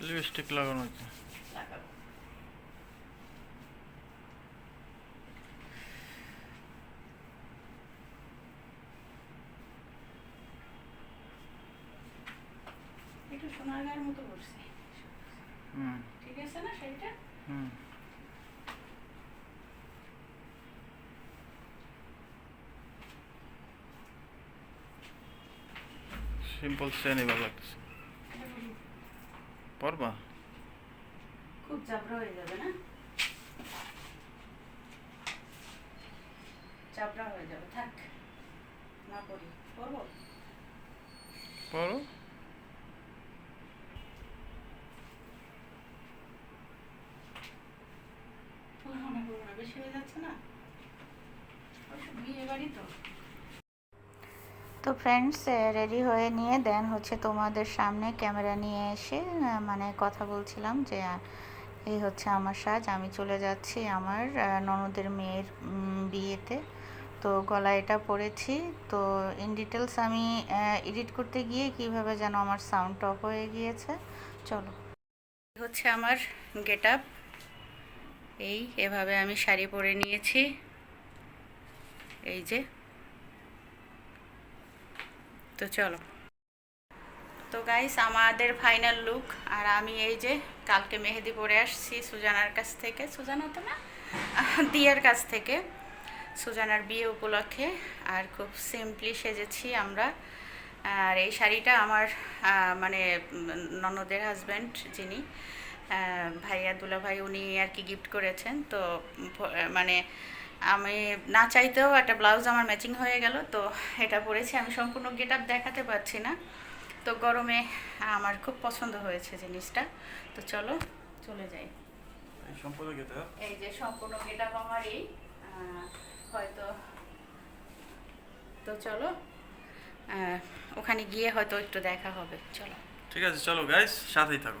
Lipstick লাগানো হয়েছে একটু সোনার গায়ের মতো করছে। হুম। ঠিক আছে না শাড়িটা? হুম। সিম্পল সেনই ভালো লাগতেছে। খুব- পারবা খুব চাপড়া হয়ে যাবে না? চাপড়া হয়ে যাবে। থাক না করি করব না বেশি হয়ে যাচ্ছে না? বিয়ে বাড়ি তো। তো ফ্রেন্ডস রেডি হয়ে নিয়ে দেন হচ্ছে তোমাদের সামনে ক্যামেরা নিয়ে এসে মানে কথা বলছিলাম যে এই হচ্ছে আমার সাজ, আমি চলে যাচ্ছি আমার ননদের মেয়ের বিয়েতে। তো গলায় এটা পরেছি। তো ইন ডিটেলস আমি এডিট করতে গিয়ে কীভাবে যেন আমার সাউন্ড অফ হয়ে গিয়েছে, চলো। হচ্ছে আমার গেট আপ এই এভাবে আমি শাড়ি পরে নিয়েছি। এই যে। তো চলো। তো গাইস আমাদের ফাইনাল লুক আর আমি এই যে কালকে মেহেদি পরে আসছি সুজানার কাছ থেকে। সুজানা তো না? দিয়ার কাছ থেকে। সুজানার বিয়ে উপলক্ষে, আর খুব সিম্পলি সেজেছি আমরা। আর এই শাড়িটা আমার মানে ননদের হাজব্যান্ড যিনি ভাইয়া দুলা ভাই উনি আর কি গিফট করেছেন। তো মানে আমি না চাইতেও একটা ব্লাউজ আমার ম্যাচিং হয়ে গেল তো এটা পরেছি। আমি সম্পূর্ণ গেট আপ দেখাতে পারছি না। তো গরমে আমার খুব পছন্দ হয়েছে জিনিসটা। তো চলো চলে যাই। সম্পূর্ণ গেতে এই যে সম্পূর্ণ গেট আপ আমার এই হয়তো তো চলো ওখানে গিয়ে হয়তো একটু দেখা হবে। চলো। ঠিক আছে চলো গাইস সাথেই থাকো।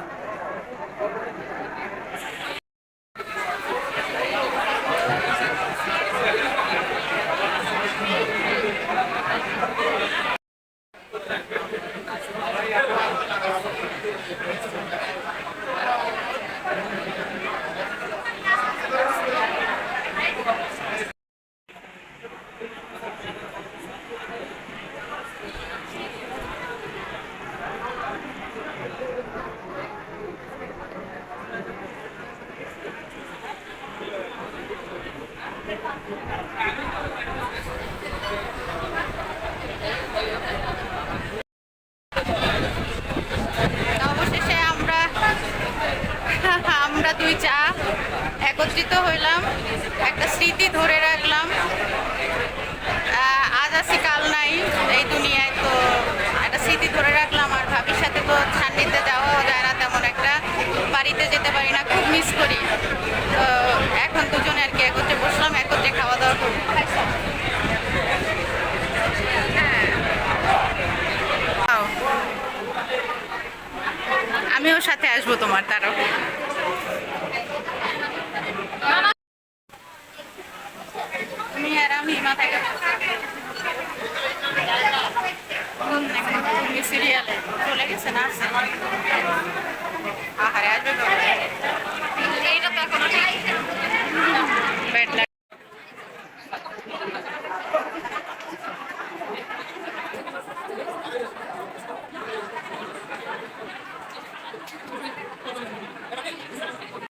অবশেষে আমরা আমরা দুই চা। একত্রিত হইলাম, একটা স্মৃতি ধরে রাখলাম। আজ আছি, কাল নাই এই দুনিয়ায়, তো একটা স্মৃতি ধরে রাখলাম আর ভাবির সাথে তো ঠান্ডিতে যাওয়াও যায় না তেমন একটা। বাড়িতে যেতে পারি না, খুব মিস করি। তো এখন দুজনে আর কি একত্রে বসলাম, একত্রে খাওয়া দাওয়া করব। আমিও সাথে আসব তোমার, তারও। সিরিয়ালে চলে গেছে না